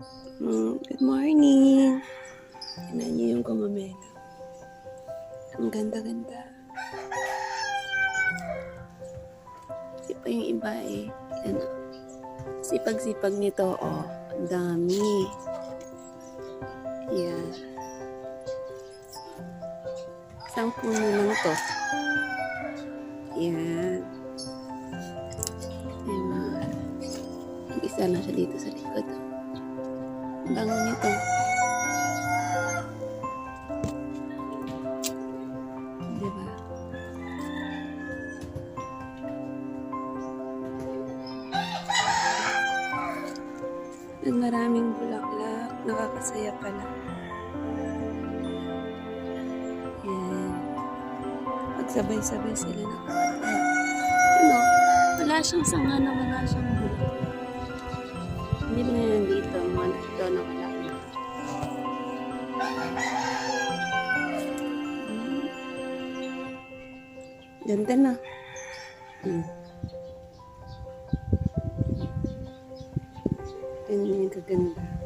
Mm, good morning. Tingnan niyo yung gumamela. Ang ganda-ganda. Kasi pa yung iba eh. Ano, sipag-sipag nito, oh. Ang dami. Yan. Isang puno lang to. Yan. Ayan. Ang isa na siya dito sa likod. Ang bango nito. Diba? At maraming bulaklak. Nakakasaya pala. Yan. Pagsabay-sabay sila nakakasaya. Ano? Wala siyang sanga na wala siyang Ganda na. Hmm. Ganyan yung kaganda.